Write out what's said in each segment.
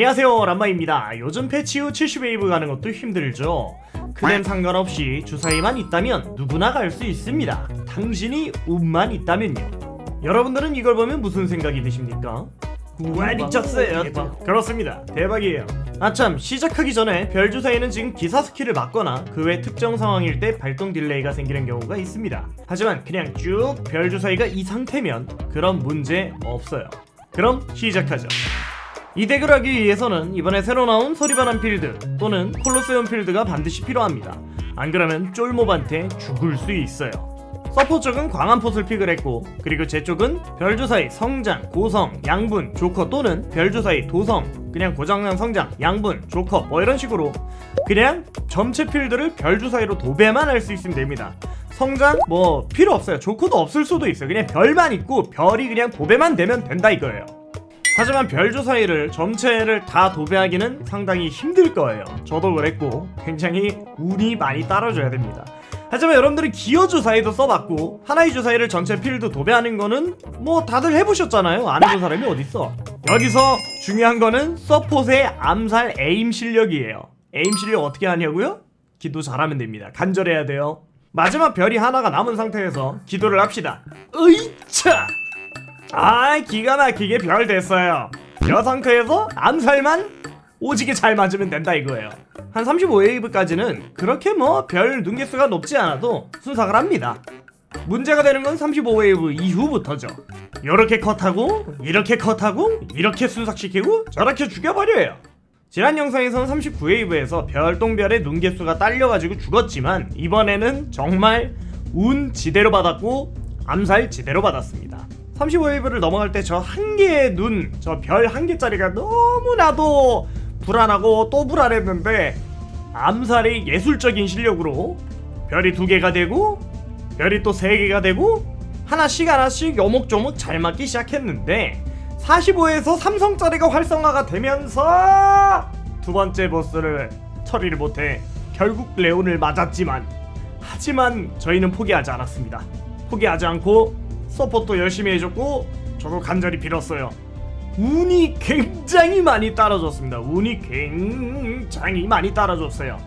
안녕하세요 람마입니다. 요즘 패치 후 70웨이브 가는 것도 힘들죠. 크렘 상관없이 주사위만 있다면 누구나 갈 수 있습니다. 당신이 운만 있다면요. 여러분들은 이걸 보면 무슨 생각이 드십니까? 우와 미쳤어요 대박. 그렇습니다. 대박이에요. 아참 시작하기 전에 별 주사위는 지금 기사 스킬을 맞거나 그 외 특정 상황일 때 발동 딜레이가 생기는 경우가 있습니다. 하지만 그냥 쭉 별 주사위가 이 상태면 그런 문제 없어요. 그럼 시작하죠 이 덱을 하기 위해서는 이번에 새로 나온 서리바람 필드 또는 콜로세움 필드가 반드시 필요합니다. 안 그러면 쫄몹한테 죽을 수 있어요. 서포 쪽은 광안폿을 픽을 했고 그리고 제 쪽은 별주사위 성장, 고성, 양분, 조커 또는 별주사위 도성 그냥 고장난 성장, 양분, 조커 뭐 이런 식으로 그냥 전체 필드를 별주사위로 도배만 할 수 있으면 됩니다. 성장 뭐 필요 없어요. 조커도 없을 수도 있어요. 그냥 별만 있고 별이 그냥 도배만 되면 된다 이거예요. 하지만 별 주사위를 전체를 다 도배하기는 상당히 힘들 거예요. 저도 그랬고 굉장히 운이 많이 따라줘야 됩니다. 하지만 여러분들이 기어 주사위도 써봤고 하나의 주사위를 전체 필드 도배하는 거는 뭐 다들 해보셨잖아요. 안 해본 사람이 어딨어. 여기서 중요한 거는 서폿의 암살 에임 실력이에요. 에임 실력 어떻게 하냐고요? 기도 잘하면 됩니다. 간절해야 돼요. 마지막 별이 하나가 남은 상태에서 기도를 합시다. 으이차! 아 기가 막히게 별 됐어요. 여 상태에서 암살만 오지게 잘 맞으면 된다 이거예요. 한 35웨이브까지는 그렇게 뭐 별 눈개수가 높지 않아도 순삭을 합니다. 문제가 되는 건 35웨이브 이후부터죠. 이렇게 컷하고 이렇게 컷하고 이렇게 순삭시키고 저렇게 죽여버려요. 지난 영상에서는 39웨이브에서 별똥별의 눈개수가 딸려가지고 죽었지만 이번에는 정말 운 지대로 받았고 암살 지대로 받았습니다 35웨이브를 넘어갈 때 저 한 개의 눈, 저 별 한 개짜리가 너무나도 불안하고 또 불안했는데 암살의 예술적인 실력으로 별이 두 개가 되고 별이 또 세 개가 되고 하나씩 하나씩 요목조목 잘 맞기 시작했는데 45에서 삼성짜리가 활성화가 되면서 두 번째 보스를 처리를 못해 결국 레온을 맞았지만 하지만 저희는 포기하지 않았습니다. 포기하지 않고 서포트 열심히 해줬고 저도 간절히 빌었어요. 운이 굉장히 많이 따라줬습니다. 운이 굉장히 많이 따라줬어요.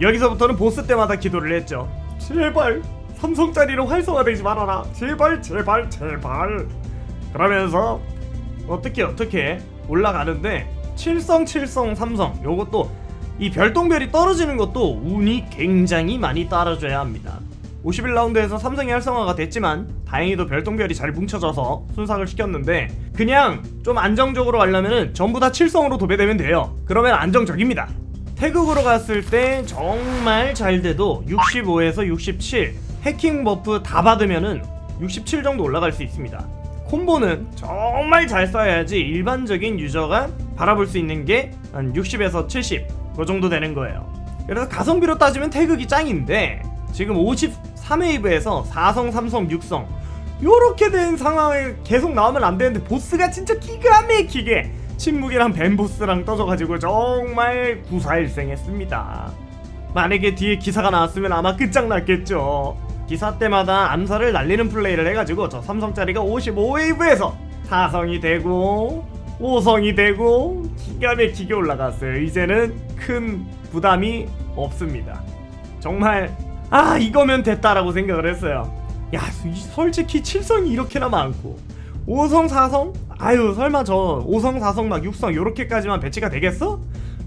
여기서부터는 보스 때마다 기도를 했죠. 제발 삼성짜리로 활성화되지 말아라. 제발 제발 제발. 그러면서 어떻게 어떻게 올라가는데 칠성 칠성 삼성 요것도 이 별똥별이 떨어지는 것도 운이 굉장히 많이 따라줘야 합니다. 51라운드에서 삼성이 활성화가 됐지만 다행히도 별똥별이 잘 뭉쳐져서 순삭을 시켰는데 그냥 좀 안정적으로 가려면은 전부 다 칠성으로 도배되면 돼요. 그러면 안정적입니다. 태극으로 갔을 때 정말 잘 돼도 65에서 67 해킹 버프 다 받으면은 67 정도 올라갈 수 있습니다. 콤보는 정말 잘 써야지 일반적인 유저가 바라볼 수 있는 게 한 60에서 70 그 정도 되는 거예요. 그래서 가성비로 따지면 태극이 짱인데 지금 53웨이브에서 4성, 3성, 6성 요렇게 된 상황에 계속 나오면 안 되는데 보스가 진짜 기가 막히게 침묵이랑 뱀보스랑 떠져가지고 정말 구사일생했습니다. 만약에 뒤에 기사가 나왔으면 아마 끝장났겠죠. 기사 때마다 암살을 날리는 플레이를 해가지고 저 삼성짜리가 55웨이브에서 4성이 되고 5성이 되고 기가 막히게 올라갔어요. 이제는 큰 부담이 없습니다. 정말 아 이거면 됐다라고 생각을 했어요. 야 이- 솔직히 7성이 이렇게나 많고 5성 4성 아유 설마 저 5성 4성 막 6성 요렇게까지만 배치가 되겠어?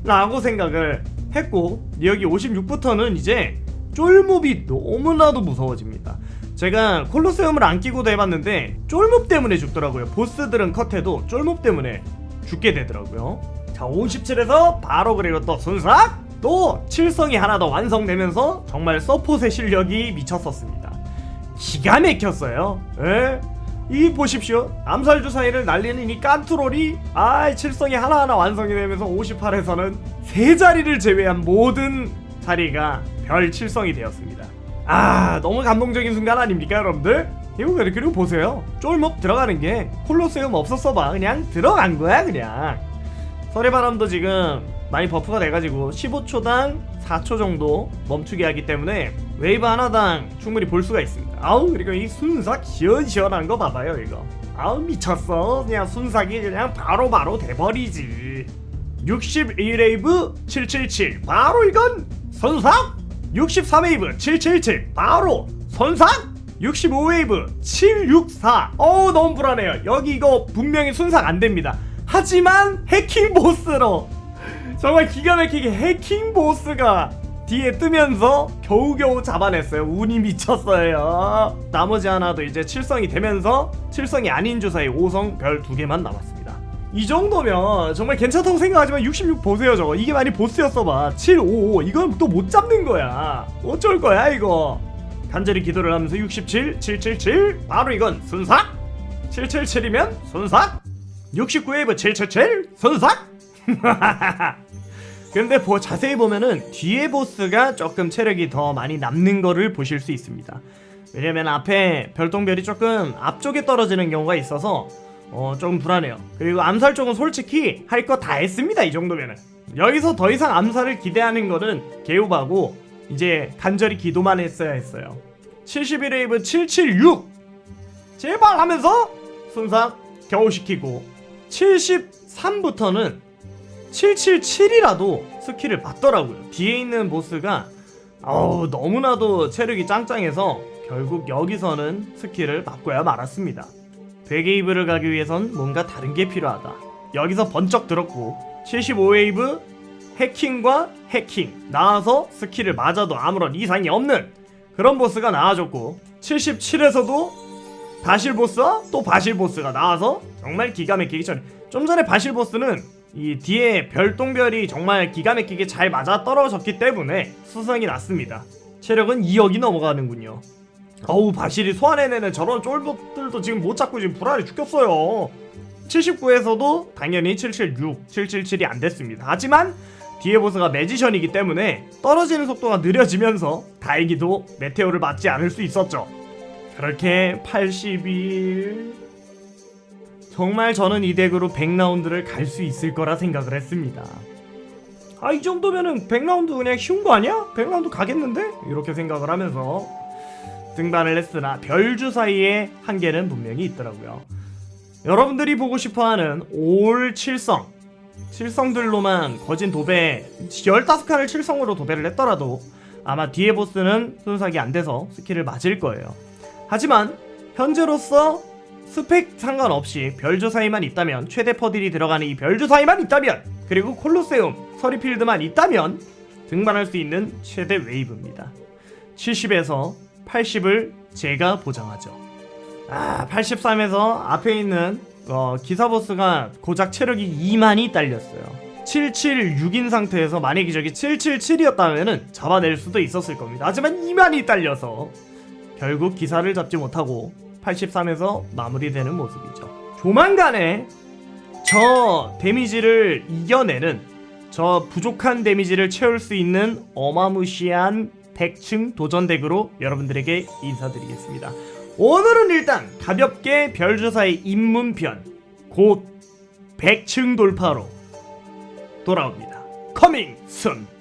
라고 생각을 했고 여기 56부터는 이제 쫄몹이 너무나도 무서워집니다. 제가 콜로세움을 안 끼고도 해봤는데 쫄몹 때문에 죽더라고요. 보스들은 컷해도 쫄몹 때문에 죽게 되더라고요. 자 57에서 바로 그리고 또 순삭 또 칠성이 하나 더 완성되면서 정말 서폿의 실력이 미쳤었습니다. 기가 막혔어요. 예? 이 보십시오. 암살 주사위를 날리는 이 깐트롤이 아 칠성이 하나하나 완성이 되면서 58에서는 세 자리를 제외한 모든 자리가 별 칠성이 되었습니다. 아 너무 감동적인 순간 아닙니까 여러분들? 이거 그리고 보세요. 쫄목 들어가는 게 콜로세움 없었어 봐. 그냥 들어간 거야 그냥. 서리바람도 지금 많이 버프가 돼가지고 15초당 4초 정도 멈추게 하기 때문에 웨이브 하나당 충분히 볼 수가 있습니다. 아우 그리고 이 순삭 시원시원한 거 봐봐요 이거. 아우 미쳤어. 그냥 순삭이 그냥 바로바로 돼버리지. 61웨이브 777 바로 이건 선삭 63웨이브 777 바로 선삭 65웨이브 764 어우 너무 불안해요 여기 이거 분명히 순삭 안됩니다 하지만 해킹 보스로 정말 기가 막히게 해킹 보스가 뒤에 뜨면서 겨우겨우 잡아냈어요. 운이 미쳤어요. 나머지 하나도 이제 칠성이 되면서 칠성이 아닌 주사위 5성 별 두 개만 남았습니다. 이 정도면 정말 괜찮다고 생각하지만 66 보세요 저거. 이게 많이 보스였어 봐. 755 이건 또 못 잡는 거야. 어쩔 거야 이거. 간절히 기도를 하면서 67 777 바로 이건 순삭. 777이면 순삭. 69웨이브 777 순삭 근데 보, 자세히 보면은 뒤에 보스가 조금 체력이 더 많이 남는 거를 보실 수 있습니다. 왜냐면 앞에 별똥별이 조금 앞쪽에 떨어지는 경우가 있어서 어, 조금 불안해요. 그리고 암살 쪽은 솔직히 할 거 다 했습니다. 이 정도면은. 여기서 더 이상 암살을 기대하는 거는 개우바고 이제 간절히 기도만 했어야 했어요. 71웨이브 776 제발 하면서 순삭 겨우 시키고 73부터는 777이라도 스킬을 받더라고요. 뒤에 있는 보스가 어우 너무나도 체력이 짱짱해서 결국 여기서는 스킬을 받고야 말았습니다. 되게이브를 가기 위해선 뭔가 다른 게 필요하다. 여기서 번쩍 들었고 75웨이브 해킹과 해킹 나와서 스킬을 맞아도 아무런 이상이 없는 그런 보스가 나와줬고 77에서도 바실 보스와 또 바실 보스가 나와서 정말 기가 막히기 전에 좀 전에 바실 보스는 이 뒤에 별똥별이 정말 기가 막히게 잘 맞아 떨어졌기 때문에 수상이 났습니다. 체력은 2억이 넘어가는군요. 어우 바실이 소환해내는 저런 쫄봇들도 지금 못 찾고 지금 불안해 죽겠어요. 79에서도 당연히 776, 777이 안 됐습니다. 하지만 뒤에 보스가 매지션이기 때문에 떨어지는 속도가 느려지면서 다행히도 메테오를 맞지 않을 수 있었죠. 그렇게 81, 정말 저는 이 덱으로 100라운드를 갈 수 있을 거라 생각을 했습니다. 아 이 정도면은 100라운드 그냥 쉬운 거 아니야? 100라운드 가겠는데? 이렇게 생각을 하면서 등반을 했으나 별주 사이에 한계는 분명히 있더라고요. 여러분들이 보고 싶어 하는 올 7성 7성들로만 거진 도배 15칸을 7성으로 도배를 했더라도 아마 뒤에 보스는 순삭이 안 돼서 스킬을 맞을 거예요. 하지만 현재로서 스펙 상관없이 별주사위만 있다면 최대 퍼딜이 들어가는 이 별주사위만 있다면 그리고 콜로세움 서리필드만 있다면 등반할 수 있는 최대 웨이브입니다. 70에서 80을 제가 보장하죠. 아 83에서 앞에 있는 어, 기사보스가 고작 체력이 2만이 딸렸어요. 776인 상태에서 만약에 저기 777이었다면 잡아낼 수도 있었을 겁니다. 하지만 2만이 딸려서 결국 기사를 잡지 못하고 83에서 마무리되는 모습이죠. 조만간에 저 데미지를 이겨내는 저 부족한 데미지를 채울 수 있는 어마무시한 덱층 도전 덱으로 여러분들에게 인사드리겠습니다. 오늘은 일단 가볍게 별주사의 입문편 곧 100층 돌파로 돌아옵니다. 커밍 순!